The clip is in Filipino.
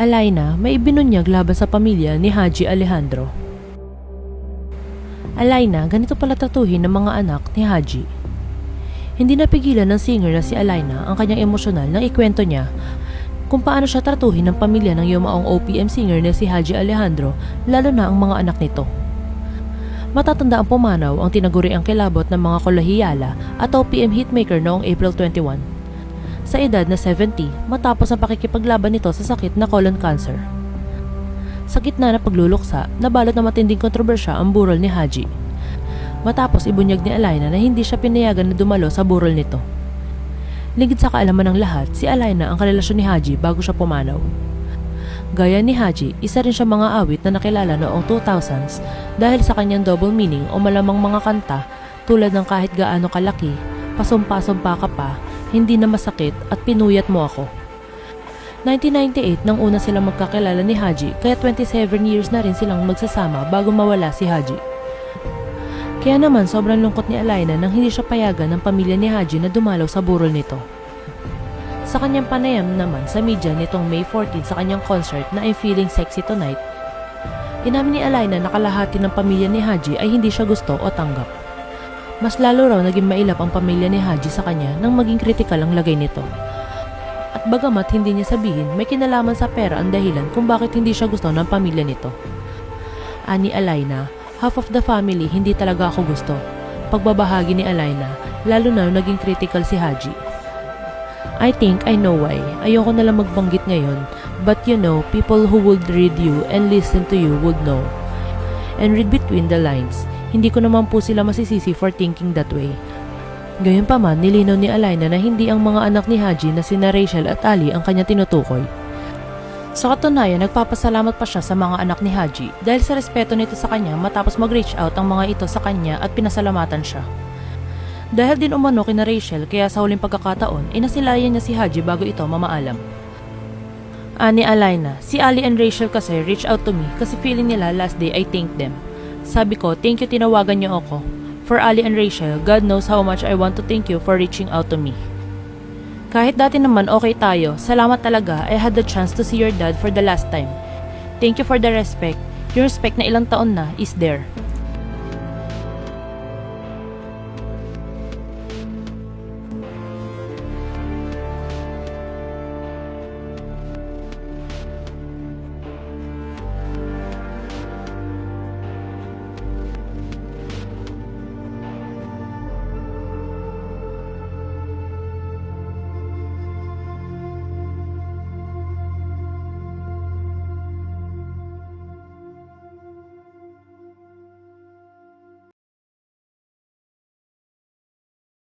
Alaina may ibinunyag laban sa pamilya ni Haji Alejandro. Alaina, ganito pala tratuhin ng mga anak ni Haji. Hindi napigilan ng singer na si Alaina ang kanyang emosyonal nang ikwento niya kung paano siya tratuhin ng pamilya ng yumaong OPM singer na si Haji Alejandro lalo na ang mga anak nito. Matatanda ang pumanaw ang tinaguri ang kilabot ng mga kolahiyala at OPM hitmaker noong April 21 sa edad na 70 matapos ang pakikipaglaban nito sa sakit na colon cancer. Sa gitna na pagluluksa, nabalot na matinding kontrobersya ang burol ni Haji. Matapos ibunyag ni Alaina na hindi siya pinayagan na dumalo sa burol nito. Ligid sa kaalaman ng lahat, si Alaina ang karelasyon ni Haji bago siya pumanaw. Gaya ni Haji, isa rin siya mga awit na nakilala noong 2000s dahil sa kanyang double meaning o malamang mga kanta tulad ng kahit gaano kalaki, pasumpa-sumpa ka pa, hindi na masakit at pinuyat mo ako. 1998 nang una silang magkakilala ni Haji kaya 27 years na rin silang magsasama bago mawala si Haji. Kaya naman sobrang lungkot ni Alaina nang hindi siya payagan ng pamilya ni Haji na dumalaw sa burol nito. Sa kanyang panayam naman sa media nitong May 14 sa kanyang concert na I'm Feeling Sexy Tonight, inamin ni Alaina na kalahati ng pamilya ni Haji ay hindi siya gusto o tanggap. Mas lalo raw naging mailap ang pamilya ni Haji sa kanya nang maging kritikal ang lagay nito. At bagamat hindi niya sabihin, may kinalaman sa pera ang dahilan kung bakit hindi siya gusto ng pamilya nito. Ani Alaina, half of the family hindi talaga ako gusto. Pagbabahagi ni Alaina, lalo na naging critical si Haji. I think I know why. Ayoko na lang magbanggit ngayon. But you know, people who would read you and listen to you would know. And read between the lines. Hindi ko naman po sila masisisi for thinking that way. Gayunpaman, nilinaw ni Alaina na hindi ang mga anak ni Haji na sina Rachel at Ali ang kanya tinutukoy. Sa katunayan, nagpapasalamat pa siya sa mga anak ni Haji dahil sa respeto nito sa kanya matapos mag-reach out ang mga ito sa kanya at pinasalamatan siya. Dahil din umano kina Rachel kaya sa huling pagkakataon, inasilayan niya si Haji bago ito mamaalam. Ani Alaina, si Ali and Rachel kasi reach out to me kasi feeling nila last day I thanked them. Sabi ko, thank you tinawagan niyo ako. For Ali and Rachel, God knows how much I want to thank you for reaching out to me. Kahit dati naman okay tayo, salamat talaga I had the chance to see your dad for the last time. Thank you for the respect. Yung respect na ilang taon na is there.